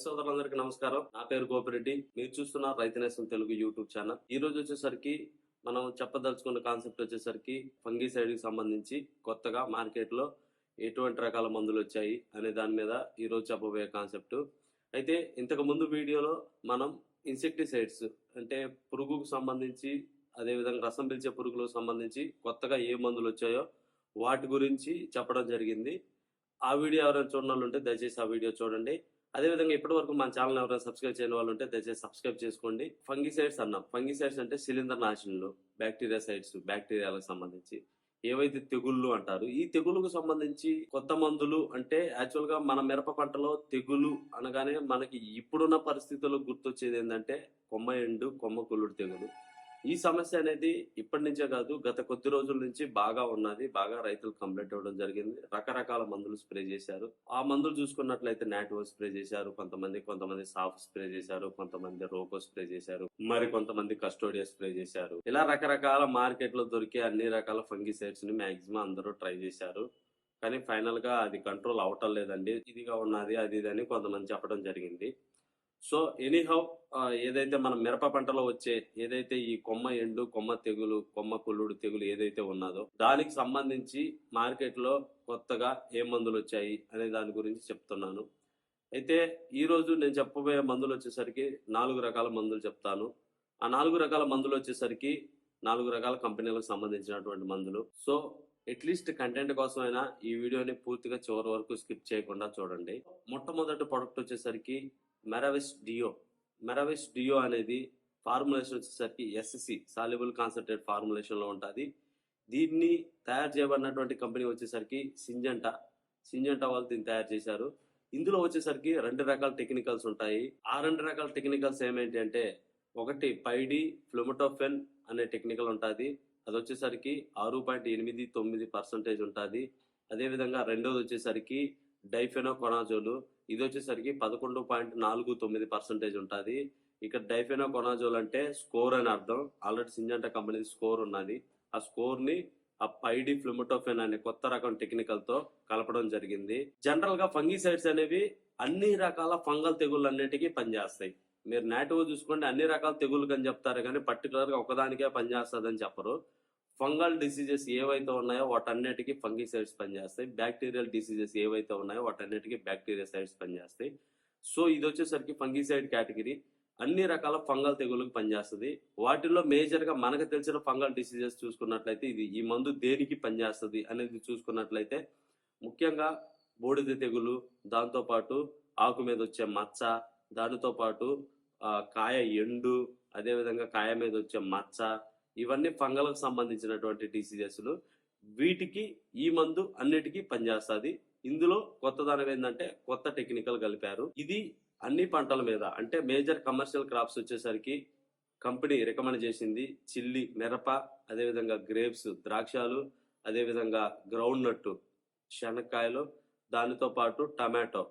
రైతు సోదరులందరికీ నమస్కారం. నా పేరు గోపిరెడ్డి మీరు చూస్తున్న రైతు తెలుగు యూట్యూబ్ ఛానల్. ఈ రోజు వచ్చేసరికి మనం చెప్పదలుచుకున్న కాన్సెప్ట్ వచ్చేసరికి ఫంగిసైడ్కి సంబంధించి కొత్తగా మార్కెట్లో ఎటువంటి రకాల మందులు వచ్చాయి అనే దాని మీద ఈ రోజు చెప్పబోయే కాన్సెప్ట్. అయితే ఇంతకు ముందు వీడియోలో మనం ఇన్సెక్టిసైడ్స్ అంటే పురుగుకు సంబంధించి అదేవిధంగా రసం పిలిచే పురుగులకు సంబంధించి కొత్తగా ఏ మందులు వచ్చాయో వాటి గురించి చెప్పడం జరిగింది. ఆ వీడియో ఎవరైనా చూడాలంటే దయచేసి ఆ వీడియో చూడండి. అదేవిధంగా ఇప్పటి వరకు మన ఛానల్ ఎవరైనా సబ్స్క్రైబ్ చేయని వాళ్ళు ఉంటే దయచేసి సబ్స్క్రైబ్ చేసుకోండి. ఫంగిసైడ్స్ అన్నాం. ఫంగిసైడ్స్ అంటే సిలిండర్ నాశనలు బ్యాక్టీరియా సైడ్స్ బ్యాక్టీరియాలకు సంబంధించి ఏవైతే తెగుళ్ళు అంటారు ఈ తెగులుకు సంబంధించి కొత్త మందులు అంటే యాక్చువల్గా మన మిరప పంటలో తెగులు అనగానే మనకి ఇప్పుడున్న పరిస్థితుల్లో గుర్తొచ్చేది ఏంటంటే కొమ్మ ఎండు కొమ్మ కుళ్ళుడు తెగులు. ఈ సమస్య అనేది ఇప్పటి నుంచే కాదు గత కొద్ది రోజుల నుంచి బాగా ఉన్నది బాగా రైతులు కంప్లైంట్ ఇవ్వడం జరిగింది. రకరకాల మందులు స్ప్రే చేశారు. ఆ మందులు చూసుకున్నట్లయితే నాటివో స్ప్రే చేశారు కొంతమంది కొంతమంది సాఫ్ స్ప్రే చేశారు కొంతమంది రోకో స్ప్రే చేశారు మరి కొంతమంది కస్టోడియా స్ప్రే చేశారు. ఇలా రకరకాల మార్కెట్లో దొరికే అన్ని రకాల ఫంగిసైడ్స్ని మాక్సిమం అందరూ ట్రై చేశారు. కానీ ఫైనల్గా అది కంట్రోల్ అవటం లేదండి. ఇదిగా ఉన్నది అది ఇది అని కొంతమంది చెప్పడం జరిగింది. సో ఎనీహౌ ఏదైతే మన మిరప పంటలో వచ్చే ఏదైతే ఈ కొమ్మ ఎండు కొమ్మ తెగులు కొమ్మ కుళ్ళుడు తెగులు ఏదైతే ఉన్నదో దానికి సంబంధించి మార్కెట్లో కొత్తగా ఏ మందులు వచ్చాయి అనే దాని గురించి చెప్తున్నాను. అయితే ఈ రోజు నేను చెప్పబోయే మందులు వచ్చేసరికి నాలుగు రకాల మందులు చెప్తాను. ఆ నాలుగు రకాల మందులు వచ్చేసరికి నాలుగు రకాల కంపెనీలకు సంబంధించినటువంటి మందులు. సో అట్లీస్ట్ కంటెంట్ కోసమైనా ఈ వీడియోని పూర్తిగా చివరి వరకు స్కిప్ చేయకుండా చూడండి. మొట్టమొదటి ప్రొడక్ట్ వచ్చేసరికి మెరావిస్ డియో మెరావిస్ డియో అనేది ఫార్ములేషన్ వచ్చేసరికి ఎస్ఎస్సి సాల్యుబుల్ కాన్సన్ట్రేట్ ఫార్ములేషన్లో ఉంటుంది. దీన్ని తయారు చేయబడినటువంటి కంపెనీ వచ్చేసరికి సింజంటా సింజంటా వాళ్ళు దీన్ని తయారు చేశారు. ఇందులో వచ్చేసరికి రెండు రకాల టెక్నికల్స్ ఉంటాయి. ఆ రెండు రకాల టెక్నికల్స్ ఏమేంటి అంటే ఒకటి పైడి ఫ్లోమటోఫెన్ అనే టెక్నికల్ ఉంటుంది. అది వచ్చేసరికి ఆరు పాయింట్ ఎనిమిది తొమ్మిది పర్సెంటేజ్ ఉంటుంది. అదేవిధంగా రెండోది వచ్చేసరికి డైఫెనో కొనాజోలు ఇది వచ్చేసరికి పదకొండు పాయింట్ నాలుగు తొమ్మిది పర్సెంటేజ్ ఉంటుంది. ఇక్కడ డైఫెనో కొనాజోల్ అంటే స్కోర్ అని అర్థం. ఆల్రెడీ సింజంటా కంపెనీ స్కోర్ ఉన్నది. ఆ స్కోర్ని ఆ పైడి ఫ్లూమటోఫెన్ అనే కొత్త రకం టెక్నికల్తో కలపడం జరిగింది. జనరల్గా ఫంగిసైడ్స్ అనేవి అన్ని రకాల ఫంగల్ తెగుళ్ళన్నిటికీ పనిచేస్తాయి. మీరు నాటివో చూసుకోండి అన్ని రకాల తెగుళ్ళు కని చెప్తారు కానీ పర్టికులర్గా ఒకదానికే పనిచేస్తుందని చెప్పరు. ఫంగల్ డిసీజెస్ ఏవైతే ఉన్నాయో వాటన్నిటికీ ఫంగిసైడ్స్ పనిచేస్తాయి. బ్యాక్టీరియల్ డిసీజెస్ ఏవైతే ఉన్నాయో వాటన్నిటికీ బ్యాక్టీరియా సైడ్స్ పనిచేస్తాయి. సో ఇది వచ్చేసరికి ఫంగిసైడ్ కేటగిరీ. అన్ని రకాల ఫంగల్ తెగులకు పనిచేస్తుంది. వాటిల్లో మేజర్గా మనకు తెలిసిన ఫంగల్ డిసీజెస్ చూసుకున్నట్లయితే ఇది ఈ మందు దేనికి పనిచేస్తుంది అనేది చూసుకున్నట్లయితే ముఖ్యంగా బూడిద తెగులు దాంతోపాటు ఆకు మీద వచ్చే మచ్చ దానితో పాటు కాయ ఎండు అదేవిధంగా కాయ మీద వచ్చే మచ్చ ఇవన్నీ ఫంగల్కు సంబంధించినటువంటి డిసీజెస్లు. వీటికి ఈ మందు అన్నిటికీ పనిచేస్తుంది. ఇందులో కొత్తదనం ఏంటంటే కొత్త టెక్నికల్ కలిపారు. ఇది అన్ని పంటల మీద అంటే మేజర్ కమర్షియల్ క్రాప్స్ వచ్చేసరికి కంపెనీ రికమెండ్ చేసింది చిల్లి మిరప అదేవిధంగా గ్రేప్స్ ద్రాక్షాలు అదేవిధంగా గ్రౌండ్ నట్టు శనక్కాయలు దానితో పాటు టమాటో.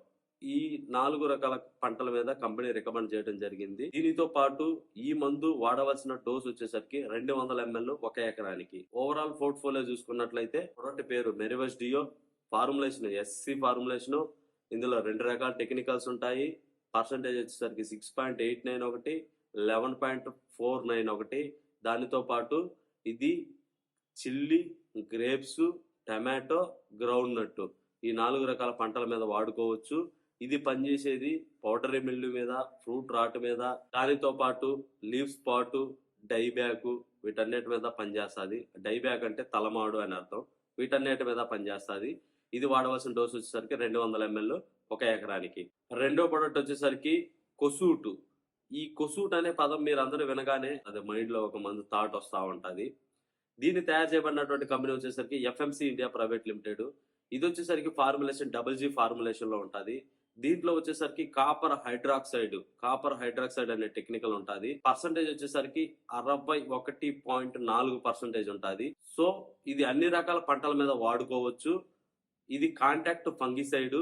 ఈ నాలుగు రకాల పంటల మీద కంపెనీ రికమెండ్ చేయడం జరిగింది. దీనితో పాటు ఈ మందు వాడవలసిన డోస్ వచ్చేసరికి రెండు వందల ఎంఎల్ ఒక ఎకరానికి. ఓవరాల్ పోర్ట్ఫోలియో చూసుకున్నట్లయితే ప్రొడక్ట్ పేరు మెరివస్ డియో ఫార్ములేషన్ ఎస్సీ ఫార్ములేషన్ ఇందులో రెండు రకాల టెక్నికల్స్ ఉంటాయి. పర్సంటేజ్ వచ్చేసరికి సిక్స్ పాయింట్ ఎయిట్ నైన్ ఒకటి లెవెన్ పాయింట్ ఫోర్ నైన్ ఒకటి. దానితో పాటు ఇది chilli grapes tomato groundnut ఈ నాలుగు రకాల పంటల మీద వాడుకోవచ్చు. ఇది పనిచేసేది పౌడరీ మిల్లు మీద ఫ్రూట్ రాట్ మీద దానితో పాటు లీవ్ స్పాట్ డైబ్యాక్ వీటన్నిటి మీద పనిచేస్తుంది. డైబ్యాక్ అంటే తలమాడు అని అర్థం. వీటన్నిటి మీద పనిచేస్తుంది. ఇది వాడవలసిన డోస్ వచ్చేసరికి రెండు వందల ఎంఎల్ ఒక ఎకరానికి. రెండో ప్రొడక్ట్ వచ్చేసరికి కొసూటు. ఈ కొసూట్ అనే పదం మీరు అందరూ వినగానే అది మైండ్లో ఒక మంది థాట్ వస్తూ ఉంటుంది. దీన్ని తయారు చేయబడినటువంటి కంపెనీ వచ్చేసరికి ఎఫ్ఎంసి ఇండియా ప్రైవేట్ లిమిటెడ్. ఇది వచ్చేసరికి ఫార్ములేషన్ డబుల్ జీ ఫార్ములేషన్లో ఉంటుంది. దీంట్లో వచ్చేసరికి కాపర్ హైడ్రాక్సైడ్ కాపర్ హైడ్రాక్సైడ్ అనే టెక్నికల్ ఉంటుంది. పర్సంటేజ్ వచ్చేసరికి అరవై ఒకటి పాయింట్ నాలుగు పర్సెంటేజ్ ఉంటుంది. సో ఇది అన్ని రకాల పంటల మీద వాడుకోవచ్చు. ఇది కాంటాక్ట్ ఫంగిసైడ్.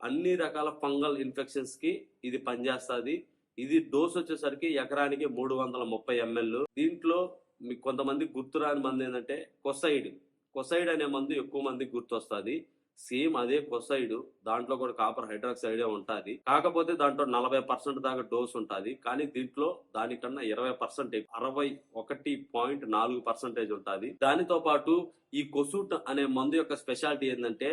అన్ని రకాల ఫంగల్ ఇన్ఫెక్షన్స్కి ఇది పనిచేస్తుంది. ఇది డోస్ వచ్చేసరికి ఎకరానికి మూడు వందల ముప్పై ఎంఎల్. దీంట్లో మీకు కొంతమంది గుర్తురాని మంది ఏంటంటే కొసైడ్. కొసైడ్ అనే మందు ఎక్కువ మందికి గుర్తొస్తుంది. సేమ్ అదే కొసైడ్ దాంట్లో కూడా కాపర్ హైడ్రాక్సైడే ఉంటుంది. కాకపోతే దాంట్లో నలభై పర్సెంట్ దాకా డోస్ ఉంటుంది. కానీ దీంట్లో దానికన్నా ఇరవై పర్సెంట్ అరవై ఒకటి పాయింట్ నాలుగు పర్సెంటేజ్ ఉంటుంది. దానితో పాటు ఈ కొసూట్ అనే మందు యొక్క స్పెషాలిటీ ఏంటంటే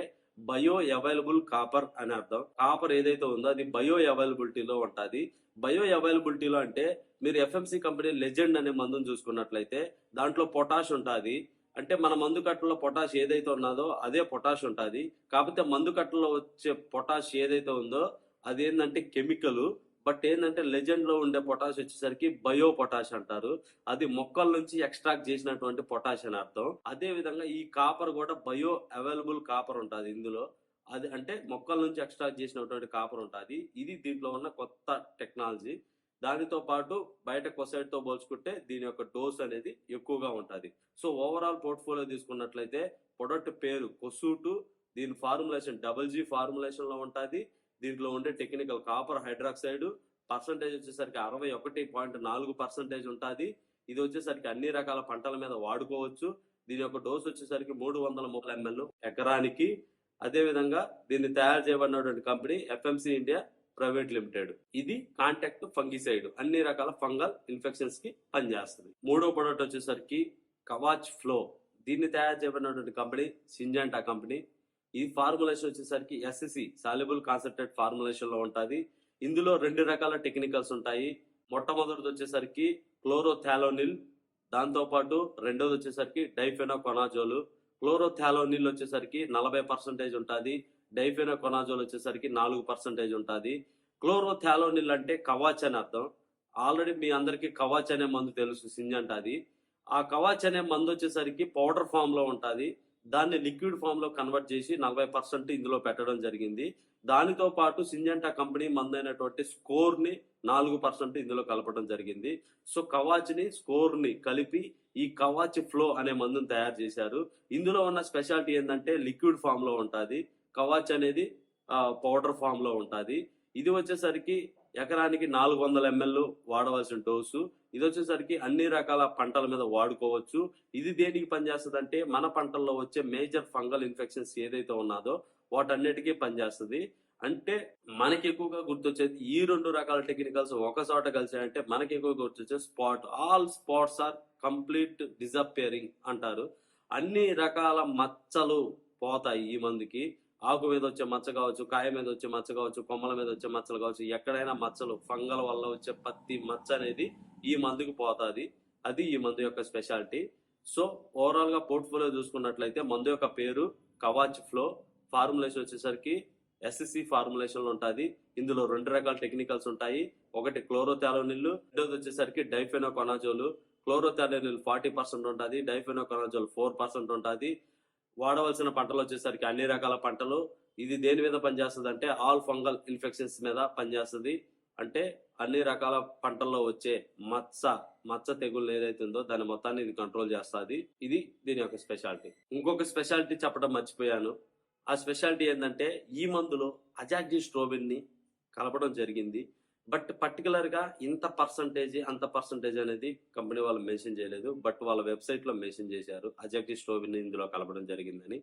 బయో అవైలబుల్ కాపర్ అని అర్థం. కాపర్ ఏదైతే ఉందో అది బయో అవైలబిలిటీలో ఉంటుంది. బయో అవైలబిలిటీలో అంటే మీరు ఎఫ్ఎంసి కంపెనీ లెజెండ్ అనే మందును చూసుకున్నట్లయితే దాంట్లో పొటాష్ ఉంటుంది. అంటే మన మందు కట్టలో పొటాష్ ఏదైతే ఉన్నదో అదే పొటాష్ ఉంటుంది. కాకపోతే మందు కట్టలో వచ్చే పొటాష్ ఏదైతే ఉందో అది ఏంటంటే కెమికల్ బట్ ఏంటంటే లెజెండ్లో ఉండే పొటాష్ వచ్చేసరికి బయో పొటాష్ అంటారు. అది మొక్కల నుంచి ఎక్స్ట్రాక్ట్ చేసినటువంటి పొటాష్ అని అర్థం. అదే విధంగా ఈ కాపర్ కూడా బయో అవైలబుల్ కాపర్ ఉంటుంది ఇందులో. అది అంటే మొక్కల నుంచి ఎక్స్ట్రాక్ట్ చేసినటువంటి కాపర్ ఉంటుంది. ఇది దీంట్లో ఉన్న కొత్త టెక్నాలజీ. దానితో పాటు బయట కొసైడ్తో పోల్చుకుంటే దీని యొక్క డోస్ అనేది ఎక్కువగా ఉంటుంది. సో ఓవరాల్ పోర్ట్ఫోలియో తీసుకున్నట్లయితే ప్రొడక్ట్ పేరు కొసూటు. దీని ఫార్ములేషన్ డబల్ జీ ఫార్ములేషన్లో ఉంటుంది. దీంట్లో ఉండే టెక్నికల్ కాపర్ హైడ్రాక్సైడ్ పర్సంటేజ్ వచ్చేసరికి అరవై ఒకటి పాయింట్ నాలుగు పర్సెంటేజ్ ఉంటుంది. ఇది వచ్చేసరికి అన్ని రకాల పంటల మీద వాడుకోవచ్చు. దీని యొక్క డోస్ వచ్చేసరికి మూడు వందల ముప్పై ఎంఎల్ ఎకరానికి. అదే విధంగా దీన్ని తయారు చేయబడినటువంటి company FMC India private limited. ఇది కాంటాక్ట్ ఫంగిసైడ్. అన్ని రకాల ఫంగల్ ఇన్ఫెక్షన్స్కి పనిచేస్తుంది. మూడో ప్రొడక్ట్ వచ్చేసరికి కవాచ్ ఫ్లో. దీన్ని తయారు చేయబడినటువంటి కంపెనీ సింజాంటా కంపెనీ. ఈ ఫార్ములేషన్ వచ్చేసరికి ఎస్ఎస్సి సాల్యుబుల్ కాన్సన్ట్రేట్ ఫార్ములేషన్లో ఉంటుంది. ఇందులో రెండు రకాల టెక్నికల్స్ ఉంటాయి. మొట్టమొదటిది వచ్చేసరికి క్లోరోథాలోనిల్ దాంతోపాటు రెండోది వచ్చేసరికి డైఫెనోకొనాజోల్. క్లోరోథాలోనిల్ వచ్చేసరికి నలభై పర్సెంటేజ్ ఉంటుంది. డైఫెనోకొనాజోల్ వచ్చేసరికి నాలుగు పర్సెంటేజ్ ఉంటుంది. క్లోరోథాలోనిల్ అంటే కవాచ్ అని అర్థం. ఆల్రెడీ మీ అందరికీ కవాచ్ అనే మందు తెలుసు సింజంట అది. ఆ కవాచ్ అనే మందు వచ్చేసరికి పౌడర్ ఫామ్లో ఉంటుంది. దాన్ని లిక్విడ్ ఫామ్లో కన్వర్ట్ చేసి నలభై పర్సెంట్ ఇందులో పెట్టడం జరిగింది. దానితో పాటు సింజంటా కంపెనీ మందైనటువంటి స్కోర్ని నాలుగు పర్సెంట్ ఇందులో కలపడం జరిగింది. సో కవాచ్ని స్కోర్ని కలిపి ఈ కవాచ్ ఫ్లో అనే మందును తయారు చేశారు. ఇందులో ఉన్న స్పెషాలిటీ ఏంటంటే లిక్విడ్ ఫామ్లో ఉంటుంది. కవాచ్ అనేది పౌడర్ ఫామ్లో ఉంటుంది. ఇది వచ్చేసరికి ఎకరానికి నాలుగు వందల ఎంఎల్ వాడవలసిన డోసు. ఇది వచ్చేసరికి అన్ని రకాల పంటల మీద వాడుకోవచ్చు. ఇది దేనికి పనిచేస్తుంది అంటే మన పంటల్లో వచ్చే మేజర్ ఫంగల్ ఇన్ఫెక్షన్స్ ఏదైతే ఉన్నదో వాటన్నిటికీ పనిచేస్తుంది. అంటే మనకి ఎక్కువగా గుర్తొచ్చేది ఈ రెండు రకాల టెక్నికల్స్ ఒక చోట కలిసాయంటే మనకి ఎక్కువ గుర్తొచ్చే spot. All spots are complete disappearing అంటారు. అన్ని రకాల మచ్చలు పోతాయి ఈ మందుకి. ఆకు మీద వచ్చే మచ్చ కావచ్చు కాయ మీద వచ్చే మచ్చ కావచ్చు కొమ్మల మీద వచ్చే మచ్చలు కావచ్చు ఎక్కడైనా మచ్చలు ఫంగల్ వల్ల వచ్చే పత్తి మచ్చ అనేది ఈ మందుకు పోతుంది. అది ఈ మందు యొక్క స్పెషాలిటీ. సో ఓవరాల్గా పోర్ట్ఫోలియో చూసుకున్నట్లయితే మందు యొక్క పేరు కవాచ్ ఫ్లో ఫార్ములేషన్ వచ్చేసరికి ఎస్ఎస్సి ఫార్ములేషన్ ఉంటుంది. ఇందులో రెండు రకాల టెక్నికల్స్ ఉంటాయి. ఒకటి క్లోరోథాలోనిల్ రెండోది వచ్చేసరికి డైఫెనోకొనాజోలు. క్లోరోథాలోనిల్ ఫార్టీ పర్సెంట్ ఉంటుంది డైఫెనోకొనాజోల్ ఫోర్ పర్సెంట్ ఉంటుంది. వాడవలసిన పంటలు వచ్చేసరికి అన్ని రకాల పంటలు. ఇది దేని మీద పనిచేస్తుంది అంటే ఆల్ ఫంగల్ ఇన్ఫెక్షన్స్ మీద పనిచేస్తుంది. అంటే అన్ని రకాల పంటల్లో వచ్చే మచ్చ మచ్చ తెగుళ్ళు ఏదైతే ఉందో దాని మొత్తాన్ని ఇది కంట్రోల్ చేస్తుంది. ఇది దీని యొక్క స్పెషాలిటీ. ఇంకొక స్పెషాలిటీ చెప్పడం మర్చిపోయాను. ఆ స్పెషాలిటీ ఏంటంటే ఈ మందులో అజాగ్జి స్ట్రోబిన్ని కలపడం జరిగింది. బట్ పర్టికులర్గా ఇంత పర్సంటేజ్ అంత పర్సంటేజ్ అనేది కంపెనీ వాళ్ళు మెన్షన్ చేయలేదు. బట్ వాళ్ళ వెబ్సైట్లో మెన్షన్ చేశారు. అజాక్టి స్ట్రోబిన్ ఇందులో కలపడం జరిగిందని.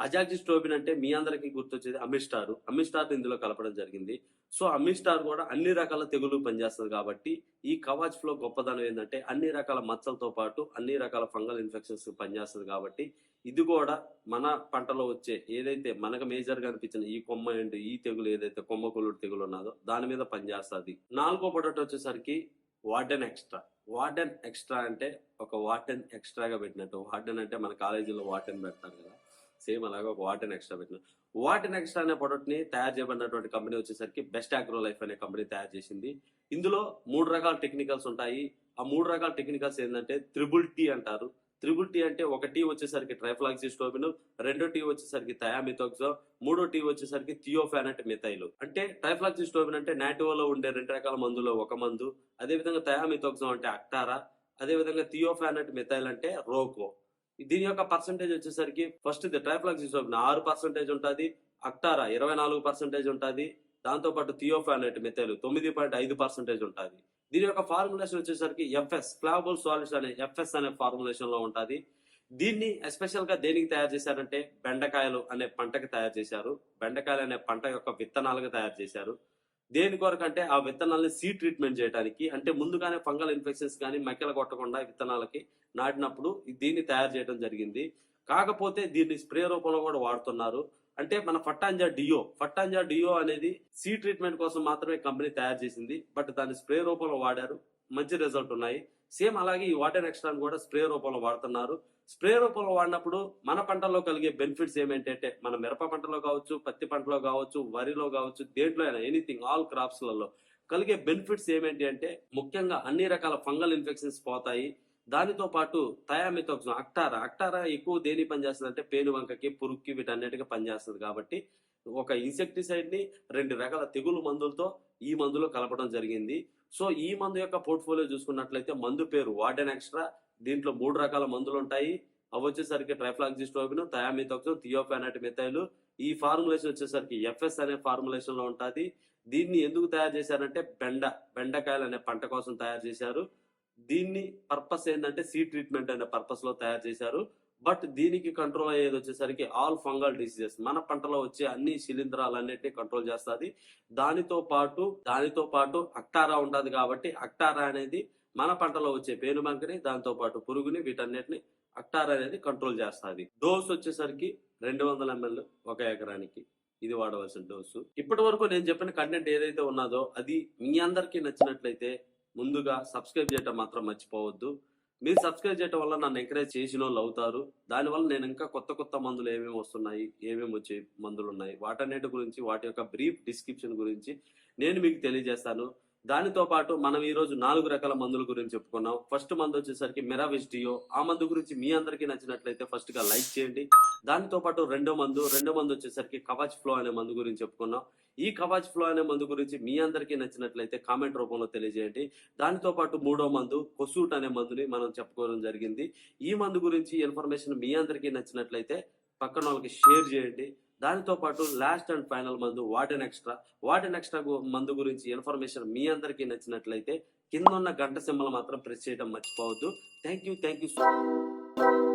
అజాక్జిస్ టోబిన్ అంటే మీ అందరికీ గుర్తొచ్చేది అమిస్టార్ అమిస్టార్ ఇందులో కలపడం జరిగింది. సో అమిస్టార్ కూడా అన్ని రకాల తెగులు పనిచేస్తుంది కాబట్టి ఈ కవాచ్ ఫ్లో గొప్పదనం ఏంటంటే అన్ని రకాల మచ్చలతో పాటు అన్ని రకాల ఫంగల్ ఇన్ఫెక్షన్స్ పనిచేస్తుంది కాబట్టి ఇది కూడా మన పంటలో వచ్చే ఏదైతే మనకు మేజర్గా అనిపించిన ఈ కొమ్మ అండ్ ఈ తెగులు ఏదైతే కొమ్మ కొల్లుడు తెగులు ఉన్నదో దాని మీద పనిచేస్తుంది. నాలుగో ప్రొడక్ట్ వచ్చేసరికి వార్డెన్ ఎక్స్ట్రా. వార్డెన్ ఎక్స్ట్రా అంటే ఒక వార్డెన్ ఎక్స్ట్రాగా పెట్టినట్టు. వార్డెన్ అంటే మన కాలేజీలో వార్డెన్ పెడతారు కదా. సేమ్ అలాగే ఒక వార్డెన్ ఎక్స్ట్రా పెట్టిన. వార్డెన్ ఎక్స్ట్రా అనే ప్రొడక్ట్ని తయారు చేయబడినటువంటి కంపెనీ వచ్చేసరికి బెస్ట్ అగ్రో లైఫ్ అనే కంపెనీ తయారు చేసింది. ఇందులో మూడు రకాల టెక్నికల్స్ ఉంటాయి. ఆ మూడు రకాల టెక్నికల్స్ ఏంటంటే త్రిబుల్ టీ అంటారు. త్రిబుల్ టీ అంటే ఒక టీ వచ్చేసరికి ట్రైఫ్లాక్సిస్టోబిన్ రెండో టీ వచ్చేసరికి థయామిథోక్సో మూడో టీ వచ్చేసరికి థియోఫానట్ మిథైలు. అంటే ట్రైఫ్లాక్సిస్టోబిన్ అంటే నాటివోలో ఉండే రెండు రకాల మందులో ఒక మందు అదే విధంగా థయామిథోక్సో అంటే అక్టారా అదే విధంగా థియోఫానట్ మిథైల్ అంటే రోకో. దీని యొక్క పర్సంటేజ్ వచ్చేసరికి ఫస్ట్ ఇది ట్రైఫ్లాక్సిస్టోబిన్ ఆరు పర్సెంటేజ్ ఉంటుంది అక్టారా ఇరవై నాలుగు పర్సెంటేజ్ ఉంటుంది దాంతో పాటు థియోఫానట్ మిథైల్ తొమ్మిది పాయింట్ ఐదు పర్సెంటేజ్ ఉంటుంది. దీని యొక్క ఫార్ములేషన్ వచ్చేసరికి ఎఫ్ఎస్ ఫ్లాబుల్ సాలిడ్స్ అనే ఎఫ్ఎస్ అనే ఫార్ములేషన్లో ఉంటుంది. దీన్ని ఎస్పెషల్గా దేనికి తయారు చేశారంటే బెండకాయలు అనే పంటకి తయారు చేశారు. బెండకాయలు అనే పంట యొక్క విత్తనాలుగా తయారు చేశారు. దేని కొరకంటే ఆ విత్తనాలని సీ ట్రీట్మెంట్ చేయడానికి అంటే ముందుగానే ఫంగల్ ఇన్ఫెక్షన్స్ కానీ మెక్కలు కొట్టకుండా విత్తనాలకి నాటినప్పుడు దీన్ని తయారు చేయడం జరిగింది. కాకపోతే దీన్ని స్ప్రే రూపంలో కూడా వాడుతున్నారు. అంటే మన ఫట్టాంజా డియో ఫట్టాంజా డియో అనేది సీ ట్రీట్మెంట్ కోసం మాత్రమే కంపెనీ తయారు చేసింది. బట్ దాన్ని స్ప్రే రూపంలో వాడారు. మంచి రిజల్ట్ ఉన్నాయి. సేమ్ అలాగే ఈ వాటర్ ఎక్స్ట్రాన్ కూడా స్ప్రే రూపంలో వాడుతున్నారు. స్ప్రే రూపంలో వాడినప్పుడు మన పంటలో కలిగే బెనిఫిట్స్ ఏమేంటంటే మన మిరప పంటలో కావచ్చు పత్తి పంటలో కావచ్చు వరిలో కావచ్చు దేంట్లో అయినా ఎనీథింగ్ ఆల్ క్రాప్స్లలో కలిగే బెనిఫిట్స్ ఏమేంటి అంటే ముఖ్యంగా అన్ని రకాల ఫంగల్ ఇన్ఫెక్షన్స్ పోతాయి. దానితో పాటు థయామితోక్సం అక్టారా. అక్టారా ఎక్కువ దేని పనిచేస్తుంది అంటే పేను వంకకి పురుగుకి వీటన్నిటికీ పనిచేస్తుంది కాబట్టి ఒక ఇన్సెక్టిసైడ్ని రెండు రకాల తెగులు మందులతో ఈ మందులో కలపడం జరిగింది. సో ఈ మందు యొక్క పోర్ట్ఫోలియో చూసుకున్నట్లయితే మందు పేరు వార్డెన్ ఎక్స్ట్రా. దీంట్లో మూడు రకాల మందులు ఉంటాయి. అవి వచ్చేసరికి ట్రైఫ్లాక్సిస్టోబిన్ థయామితోక్సం థియోఫానట్ మిథైలు ఈ ఫార్ములేషన్ వచ్చేసరికి ఎఫ్ఎస్ అనే ఫార్ములేషన్లో ఉంటుంది. దీన్ని ఎందుకు తయారు చేశారంటే బెండ బెండకాయలు అనే పంట కోసం తయారు చేశారు. దీన్ని పర్పస్ ఏంటంటే సీ ట్రీట్మెంట్ అనే పర్పస్లో తయారు చేశారు. బట్ దీనికి కంట్రోల్ అయ్యేది వచ్చేసరికి ఆల్ ఫంగల్ డిసీజెస్. మన పంటలో వచ్చే అన్ని శిలీంధ్రాలన్నిటిని కంట్రోల్ చేస్తుంది. దానితో పాటు దానితో పాటు అక్టారా ఉంటది కాబట్టి అక్టారా అనేది మన పంటలో వచ్చే పేనుబంకని దాంతో పాటు పురుగుని వీటన్నిటిని అక్టారా అనేది కంట్రోల్ చేస్తుంది. డోస్ వచ్చేసరికి రెండు వందల ఎంఎల్ ఒక ఎకరానికి ఇది వాడవలసిన డోసు. ఇప్పటి వరకు నేను చెప్పిన కంటెంట్ ఏదైతే ఉన్నదో అది మీ అందరికీ నచ్చినట్లయితే ముందుగా సబ్స్క్రైబ్ చేయటం మాత్రం మర్చిపోవద్దు. మీరు సబ్స్క్రైబ్ చేయడం వల్ల నన్ను ఎంకరేజ్ చేసిన వాళ్ళు అవుతారు దానివల్ల నేను ఇంకా కొత్త కొత్త మందులు ఏమేమి వస్తున్నాయి ఏమేమి వచ్చే మందులు ఉన్నాయి వాటన్నిటి గురించి వాటి యొక్క బ్రీఫ్ డిస్క్రిప్షన్ గురించి నేను మీకు తెలియజేస్తాను. దానితో పాటు మనం ఈ రోజు నాలుగు రకాల మందుల గురించి చెప్పుకున్నాం. ఫస్ట్ మందు వచ్చేసరికి మెరావిస్ డియో. ఆ మందు గురించి మీ అందరికీ నచ్చినట్లయితే ఫస్ట్గా లైక్ చేయండి. దానితో పాటు రెండో మందు. రెండో మందు వచ్చేసరికి కవాచ్ ఫ్లో అనే మందు గురించి చెప్పుకున్నాం. ఈ కవాచ్ ఫ్లో అనే మందు గురించి మీ అందరికీ నచ్చినట్లయితే కామెంట్ రూపంలో తెలియజేయండి. దానితో పాటు మూడో మందు కొసూట్ అనే మందుని మనం చెప్పుకోవడం జరిగింది. ఈ మందు గురించి ఇన్ఫర్మేషన్ మీ అందరికీ నచ్చినట్లయితే పక్కన వాళ్ళకి షేర్ చేయండి. దానితో పాటు లాస్ట్ అండ్ ఫైనల్ మందు వాటెన్ ఎక్స్ట్రా వాటెన్ ఎక్స్ట్రా మందు గురించి ఇన్ఫర్మేషన్ మీ అందరికీ నచ్చినట్లయితే కింద ఉన్న గంట సింబల్ మాత్రం ప్రెస్ చేయడం మర్చిపోవద్దు. Thank you thank you so